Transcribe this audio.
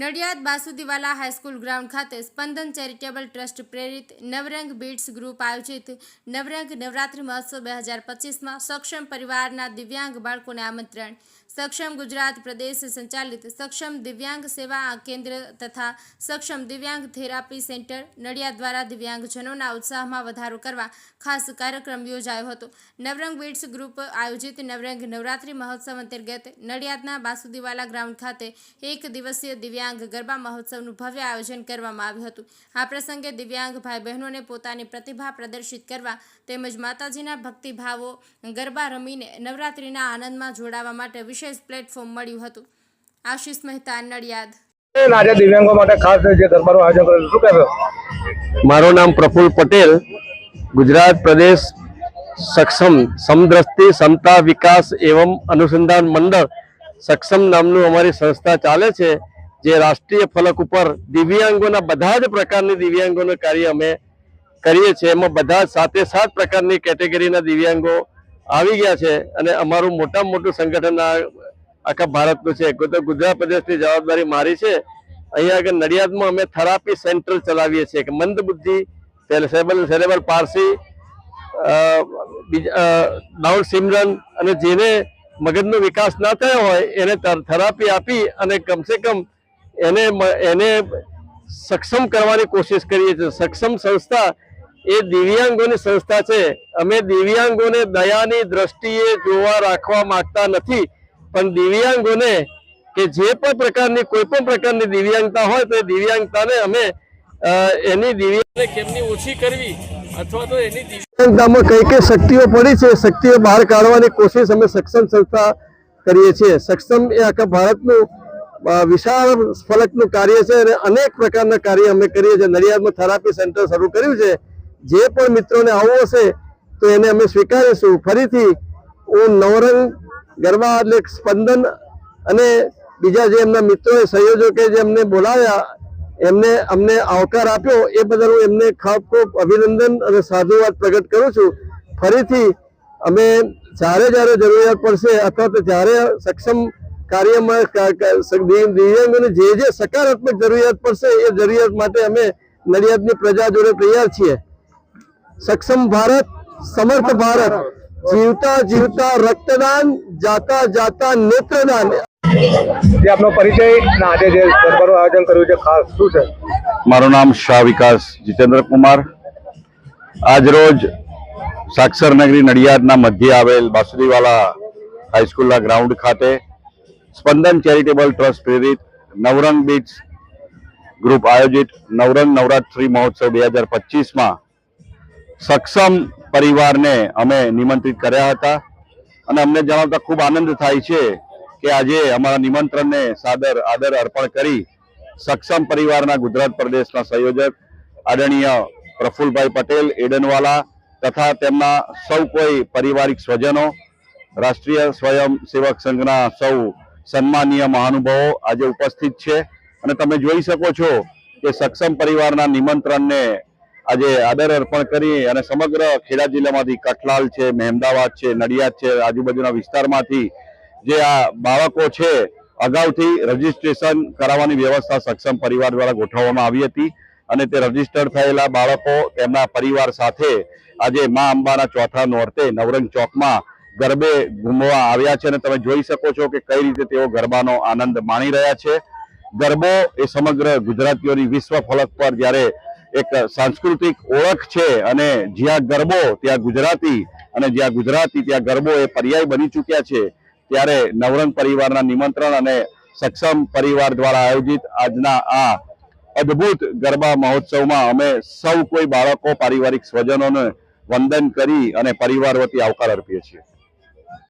Nadiad બાસુદીવાલા high school ground ખાતે સ્પંદન charitable trust પ્રેરિત નવરંગ bits group આયોજિત નવરંગ નવરાત્રિ મહોત્સવ બે હજાર પચીસમાં સક્ષમ પરિવારના દિવ્યાંગ બાળકોને આમંત્રણ. સક્ષમ ગુજરાત પ્રદેશ સંચાલિત સક્ષમ દિવ્યાંગ સેવા કેન્દ્ર તથા સક્ષમ દિવ્યાંગ થેરાપી સેન્ટર નડિયાદ દ્વારા દિવ્યાંગજનોના ઉત્સાહમાં વધારો કરવા ખાસ કાર્યક્રમ યોજાયો હતો. નવરંગ બીટ્સ ગ્રુપ આયોજિત નવરંગ નવરાત્રિ મહોત્સવ અંતર્ગત નડિયાદના બાસુદીવાલા ગ્રાઉન્ડ ખાતે એક દિવસીય દિવ્યાંગ ગરબા મહોત્સવનું ભવ્ય આયોજન કરવામાં આવ્યું હતું. આ પ્રસંગે દિવ્યાંગ ભાઈ બહેનોને પોતાની પ્રતિભા પ્રદર્શિત કરવા તેમજ માતાજીના ભક્તિભાવો ગરબા રમીને નવરાત્રિના આનંદમાં જોડાવા માટે વિશેષ પ્લેટફોર્મ મળ્યું હતું. આશીષ મહેતા નડિયાદ. આજે દિવ્યાંગો માટે ખાસ જે ગરબાનું આયોજન કરેલું શું કહેશો? મારું નામ પ્રફુલ પટેલ. ગુજરાત પ્રદેશ સક્ષમ સમદ્રષ્ટિ સમતા વિકાસ એવમ અનુસંધાન મંડળ સક્ષમ નામનું અમારી સંસ્થા ચાલે છે. જે રાષ્ટ્રીય ફલક ઉપર દિવ્યાંગોના બધા જ પ્રકારની દિવ્યાંગોનું કાર્ય અમે કરીએ છીએ. એમાં બધા સાતે સાત પ્રકારની કેટેગરીના દિવ્યાંગો આવી ગયા છે અને અમારું મોટામાં મોટું સંગઠન આખા ભારતનું છે. તો ગુજરાત પ્રદેશની જવાબદારી મારી છે. અહીંયા આગળ નડિયાદમાં અમે થેરાપી સેન્ટર ચલાવીએ છીએ. કે મંદબુદ્ધિ cerebral cerebral palsy down syndrome અને જેને મગજનો વિકાસ ના થયો હોય એને થેરાપી આપી અને કમસે કમ એને એને સક્ષમ કરવાની કોશિશ કરીએ છીએ. સક્ષમ સંસ્થા એ દિવ્યાંગોની સંસ્થા છે. અમે દિવ્યાંગોને દયાની દ્રષ્ટિએ જોવા રાખવા માંગતા નથી. પણ દિવ્યાંગોને કે જે પણ પ્રકારની કોઈ પણ પ્રકારની દિવ્યાંગતા હોય તો એ દિવ્યાંગતાને અમે એની દિવ્યાંગને કેમની ઓછી કરવી? અથવા તો એની દિવ્યાંગતામાં કઈ કઈ શક્તિઓ પડી છે શક્તિઓ બહાર કાઢવાની કોશિશ અમે સક્ષમ સંસ્થા કરીએ છીએ. સક્ષમ એ આખા ભારતનું વિશાળ ફલકનું કાર્ય છે અને અનેક પ્રકારના કાર્ય અમે કરીએ છીએ. નડિયાદમાં થેરાપી સેન્ટર શરૂ કર્યું છે. જે પણ મિત્રોને આવવું હશે તો એને અમે સ્વીકારીશું. ફરીથી હું નવરંગ ગરબા એટલે સ્પંદન અને બીજા જે એમના મિત્રોએ સંયોજકે જે અમને બોલાવ્યા, એમને અમને આવકાર આપ્યો, એ બદલ હું એમને ખૂબ ખૂબ અભિનંદન અને સાધુવાદ પ્રગટ કરું છું. ફરીથી અમે જ્યારે જ્યારે જરૂરિયાત પડશે અથવા તો જ્યારે સક્ષમ કાર્યમાં દિવ્યાંગોની જે જે સકારાત્મક જરૂરિયાત પડશે એ જરૂરિયાત માટે અમે નડિયાદની પ્રજા જોડે તૈયાર છીએ. સક્ષમ ભારત સમર્થ ભારત. જીવતા જીવતા રક્તદાન જાતા જાતા નેત્રદાન. જે આપનો પરિચય અને આજે જે ગરબાનું આયોજન કર્યું છે ખાસ શું છે? મારું નામ શાહ વિકાસ જીતેન્દ્ર કુમાર. આજ રોજ સાક્ષર નગરી નડિયાદના મધ્ય આવેલ બાસુદીવાલા હાઈસ્કૂલના ગ્રાઉન્ડ ખાતે સ્પંદન ચેરિટેબલ ટ્રસ્ટ પ્રેરિત નવરંગ બીટ્સ ગ્રુપ આયોજિત નવરંગ નવરાત્રી મહોત્સવ બે હજાર પચીસમાં સક્ષમ પરિવારને અમે નિમંત્રિત કર્યા હતા. અને અમને જણાવતા ખૂબ આનંદ થાય છે કે આજે અમારા નિમંત્રણને સાદર આદર અર્પણ કરી સક્ષમ પરિવારના ગુજરાત પ્રદેશના સંયોજક આદરણીય પ્રફુલભાઈ પટેલ, એડનવાલા તથા તેમના સૌ કોઈ પારિવારિક સ્વજનો, રાષ્ટ્રીય સ્વયંસેવક સંઘના સૌ સન્માનીય મહાનુભાવો આજે ઉપસ્થિત છે. અને તમે જોઈ શકો છો કે સક્ષમ પરિવારના નિમંત્રણને આજે આદર અર્પણ કરી અને સમગ્ર ખેડા જિલ્લામાંથી કઠલાલ છે, મહેમદાવાદ છે, નડિયાદ છે, આજુબાજુના વિસ્તારમાંથી જે આ બાળકો છે, અગાઉથી રજીસ્ટ્રેશન કરાવવાની વ્યવસ્થા સક્ષમ પરિવાર દ્વારા ગોઠવવામાં આવી હતી. અને તે રજીસ્ટર્ડ થયેલા બાળકો તેમના પરિવાર સાથે આજે મા અંબાના ચોથા નોરતે નવરંગ ચોકમાં ગરબે ઘૂમવા આવ્યા છે અને તમે જોઈ શકો છો કે કઈ રીતે તેઓ ગરબાનો આનંદ માણી રહ્યા છે. ગરબો એ સમગ્ર ગુજરાતીઓની વિશ્વ ફલક પર જ્યારે એક સાંસ્કૃતિક ઓળખ છે અને જ્યાં ગરબો, ત્યાં ગુજરાતી અને જ્યાં ગુજરાતી, ત્યાં ગરબો એ પર્યાય બની ચૂક્યા છે, ત્યારે નવરંગ પરિવારના નિમંત્રણ અને સક્ષમ પરિવાર દ્વારા આયોજિત આજના આ અદ્ભુત ગરબા મહોત્સવમાં અમે સૌ કોઈ બાળકો, પારિવારિક સ્વજનોને વંદન કરી અને પરિવાર વતી આવકાર અર્પીએ છીએ.